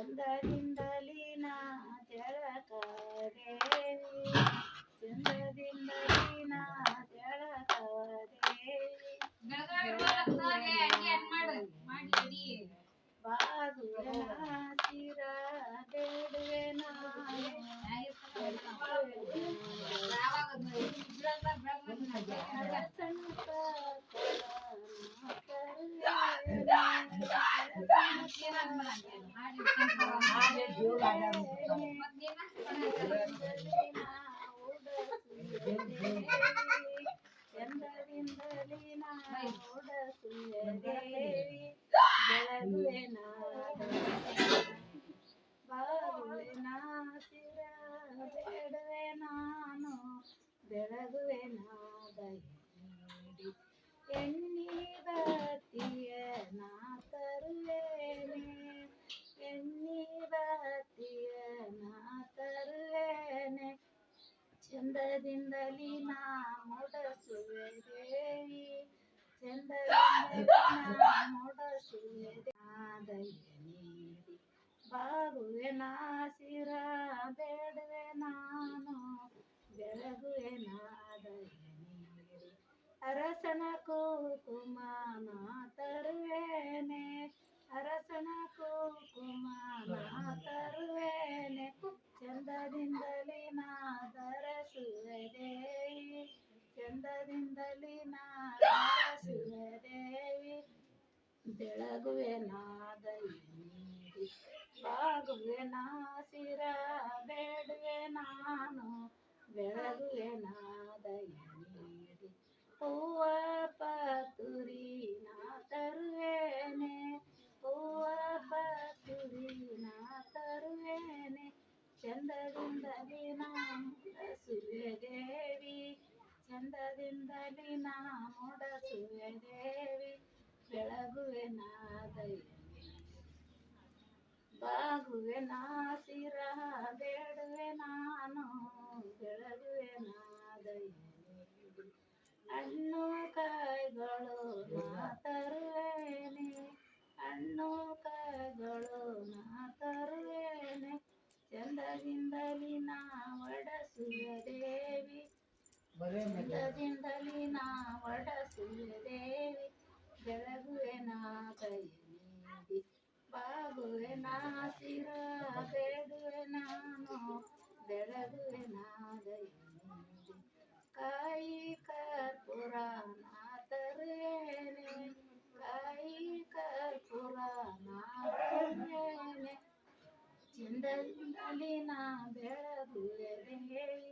ಚಂದದಿಂದಲಿ ನಾ ಜಳಕದೇವಿ ಚಂದದಿಂದಲಿ ನಾ ಜಳಕದೇವಿ ಬಾಗುವೆನ ಚಿರ ಬೇಡುವೆ ಚಂದದಿಂದಲಿ ನಾನು ಬೆಳಗುವೆ ನಾದಯಡಿ ಚಂದದಿಂದಲಿ ನಾ ಮೊಡಸುವೆ ದೇವಿ ಚಂದದಿಂದಲಿ ನಾ ಮುಡಸುವೆ ನಾದಯ ನೀಡಿ ಬಾಗುವೆ ನಾಸಿರ ಬೇಡುವೆ ನಾನು ಬೆಳಗುವೆ ನಾದಯ ನೀಡಿ ಅರಸನ ಕುಕುಮ ನಾ ತರುವೇನೆ ಚಂದದಿಂದಲಿ ನಾ ಧರಿಸುವೆ ದೇವಿ ಬೆಳಗುವೆ ನೀಡಿ ಬಾಗುವೆ ನಾಸಿರ ಬೇಡುವೆ ನಾನು ಬೆಳಗುವೆ ನಾದಯ ನೀಡಿ ಹೂವ ಚಂದದಿಂದಲಿ ನಾ ಮುಡಸುವೆ ದೇವಿ ಬೆಳಗುವೆ ನಾದಯ ಬಾಗುವೆ ನಾಸಿರ ಬೇಡುವೆ ನಾನು ಬೆಳಗುವೆ ನೀಡಿ ಹಣ್ಣು ಕಾಯಿಗಳು ಮಾತರುವೇನೆ ಹಣ್ಣು ಕಾಯಿಗಳು ಮಾತರುವೇನೆ ಚಂದದಿಂದಲಿ ನಾ ಒಡಸುವೆ ದೇವಿ ಚಂದದಿಂದಲಿ ನಾ ಒಡಸುವೆ ದೇವಿ ಬೆಳಗುವೆ ನಾದಯ ನೀಡಿ ಬಾಗುವೆ ನಾಸಿರ ಬೇಡುವೆ ನಾನು ಬೆಳಗುವೆ ನಾದಯ ನೀಡಿ ಕಾಯಿ ಕರ್ಪೂರ ನಾ ತರುವೇನೆ ಕಾಯಿ ಕರ್ಪೂರ ನಾ ತರುವೇನೆ ಚಂದದಿಂದಲಿ ನಾ ಬೆಳಗುವೆ ದೇವಿ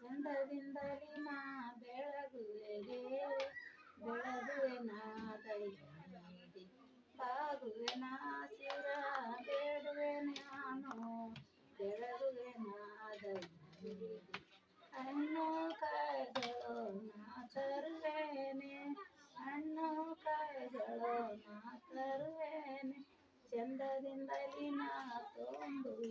ಚಂದದಿಂದಲಿ ನಾ ಬೆಳಗುವೆಗೆ ಬೆಳಗುವೆ ನಾದಯ ನೀಡಿ ಬಾಗುವೆ ನಾಸಿರ ಬೇಡುವೆ ನಾನು ಬೆಳಗುವೆ ನಾದಯ ನೀಡಿ ಹಣ್ಣು ಕಾಯಿಗಳು ನಾ ತರುವೇನೆ, ಹಣ್ಣು ಕಾಯಿಗಳು ನಾ ತರುವೇನೆ, ಚಂದದಿಂದಲಿ ನಾ ತುಂಬುವೆ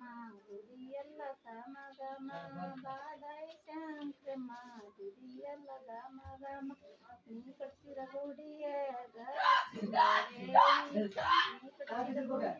ಶಂಕ್ರಮ ಗುಡಿಯಲ್ಲ ತಮ ಗಮ ಬಾದಾಯಿ ಶಂಕ್ರಮ ಗುಡಿಯಲ್ಲ ಗಮ ಗಮ ನೀ ಕಟ್ಟಿರ ಗುಡಿಯ ನೀ ಕಟ್ಟಿರ ಗುಡಿಯ